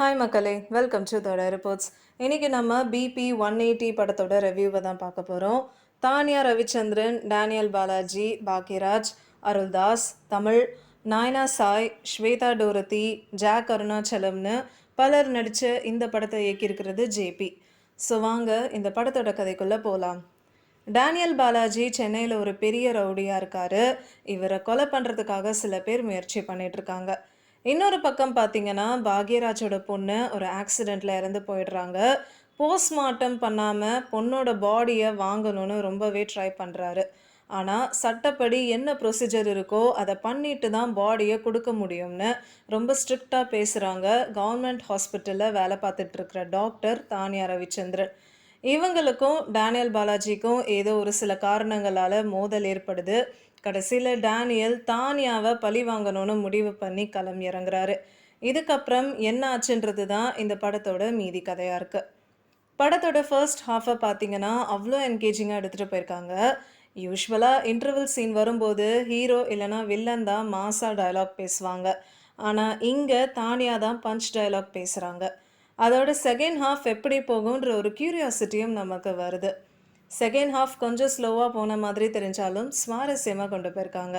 Hi மக்களே. Welcome to தோட reports இன்றைக்கி நம்ம பிபி ஒன் எயிட்டி படத்தோட ரிவ்யூவை தான் பார்க்க போகிறோம் Thaniya Ravichandran Daniel Balaji Bhagyaraj Aruldas Tamil Nayana Sai Swetha Dorothy Jack அருணாச்சலம்னு பலர் நடித்த இந்த படத்தை இயக்கியிருக்கிறது ஜேபி ஸோ வாங்க இந்த படத்தோட கதைக்குள்ளே போகலாம் டேனியல் பாலாஜி சென்னையில் ஒரு பெரிய ரவுடியாக இருக்காரு. இவரை கொலை பண்ணுறதுக்காக சில பேர் முயற்சி பண்ணிகிட்ருக்காங்க இருக்காங்க. இன்னொரு பக்கம் பார்த்தீங்கன்னா பாக்யராஜோட பொண்ணு ஒரு ஆக்சிடெண்ட்டில் இறந்து போயிடுறாங்க. போஸ்ட்மார்ட்டம் பண்ணாமல் பொண்ணோட பாடியை வாங்கணும்னு ரொம்பவே ட்ரை பண்ணுறாரு ஆனால் சட்டப்படி என்ன ப்ரொசீஜர் இருக்கோ அதை பண்ணிட்டு தான் பாடியை கொடுக்க முடியும்னு ரொம்ப ஸ்ட்ரிக்டாக பேசுகிறாங்க கவர்மெண்ட் ஹாஸ்பிட்டலில் வேலை பார்த்துட்ருக்கிற டாக்டர் தானியா ரவிச்சந்திரன். இவங்களுக்கும் டேனியல் பாலாஜிக்கும் ஏதோ ஒரு சில காரணங்களால் மோதல் ஏற்படுது. கடைசியில் டேனியல் தானியாவை பழி வாங்கணும்னு முடிவு பண்ணி களம் இறங்குறாரு. இதுக்கப்புறம் என்ன ஆச்சுன்றது தான் இந்த படத்தோட மீதி கதையாக இருக்குது படத்தோட ஃபர்ஸ்ட் ஹாஃபை பார்த்தீங்கன்னா அவ்வளோ என்கேஜிங்காக எடுத்துகிட்டு போயிருக்காங்க. யூஸ்வலாக இன்டர்வல் சீன் வரும்போது ஹீரோ இல்லைனா வில்லன் தான் மாசா டயலாக் பேசுவாங்க. ஆனால் இங்கே தானியா தான் பஞ்ச் டயலாக் பேசுகிறாங்க அதோட செகண்ட் ஹாஃப் எப்படி போகுன்ற ஒரு கியூரியாசிட்டியும் நமக்கு வருது. செகண்ட் ஹாஃப் கொஞ்சம் ஸ்லோவாக போன மாதிரி தெரிஞ்சாலும் சுவாரஸ்யமாக கொண்டு போயிருக்காங்க.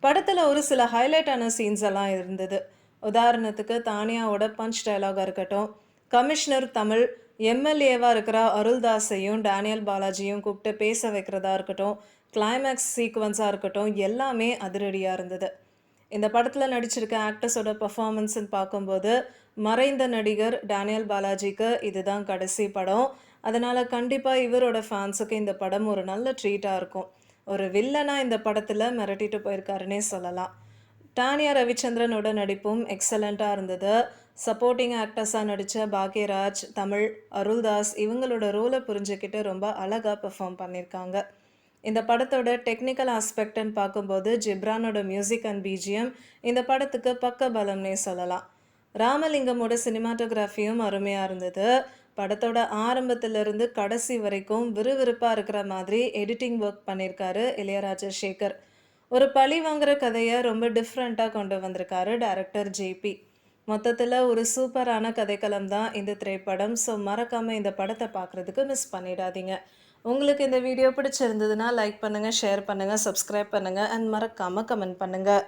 படத்தில் ஒரு சில ஹைலைட்டான சீன்ஸ் எல்லாம் இருந்தது. உதாரணத்துக்கு தானியாவோட பஞ்ச் டைலாகாக இருக்கட்டும் கமிஷனர் தமிழ் எம்எல்ஏவாக இருக்கிற அருள்தாஸையும் டேனியல் பாலாஜியும் கூப்பிட்டு பேச வைக்கிறதா இருக்கட்டும் கிளைமேக்ஸ் சீக்வன்ஸாக இருக்கட்டும் எல்லாமே அதிரடியாக இருந்தது. இந்த படத்தில் நடிச்சிருக்க ஆக்டர்ஸோட பர்ஃபார்மன்ஸ்ன்னு பார்க்கும்போது மறைந்த நடிகர் டேனியல் பாலாஜிக்கு இதுதான் கடைசி படம். அதனால் கண்டிப்பாக இவரோட ஃபேன்ஸுக்கு இந்த படம் ஒரு நல்ல ட்ரீட்டாக இருக்கும். ஒரு வில்லனாக இந்த படத்தில் மிரட்டிட்டு போயிருக்காருன்னே சொல்லலாம். டானியா ரவிச்சந்திரனோட நடிப்பும் எக்ஸலண்ட்டாக இருந்தது. சப்போர்ட்டிங் ஆக்டர்ஸாக நடித்த பாக்யராஜ் தமிழ் அருள்தாஸ் இவங்களோட ரோலை புரிஞ்சுக்கிட்டு ரொம்ப அழகாக பெர்ஃபார்ம் பண்ணியிருக்காங்க இந்த படத்தோட டெக்னிக்கல் ஆஸ்பெக்ட்னு பார்க்கும்போது ஜிப்ரானோட மியூசிக் அண்ட் பிஜிஎம் இந்த படத்துக்கு பக்க பலம்னே சொல்லலாம். ராமலிங்கமோட சினிமாட்டோகிராஃபியும் அருமையாக இருந்தது. படத்தோட ஆரம்பத்திலிருந்து கடைசி வரைக்கும் விறுவிறுப்பாக இருக்கிற மாதிரி எடிட்டிங் ஒர்க் பண்ணியிருக்காரு இளையராஜா சேகர். ஒரு பழி வாங்குற கதையை ரொம்ப டிஃப்ரெண்ட்டாக கொண்டு வந்திருக்காரு டைரக்டர் ஜேபி மொத்தத்தில் ஒரு சூப்பரான கதைக்களம் தான் இந்த திரைப்படம். ஸோ மறக்காமல் இந்த படத்தை பார்க்குறதுக்கு மிஸ் பண்ணிடாதீங்க. உங்களுக்கு இந்த வீடியோ பிடிச்சிருந்ததுன்னா லைக் பண்ணுங்கள் ஷேர் பண்ணுங்கள் சப்ஸ்கிரைப் பண்ணுங்கள் அண்ட் மறக்காமல் கமெண்ட் பண்ணுங்கள்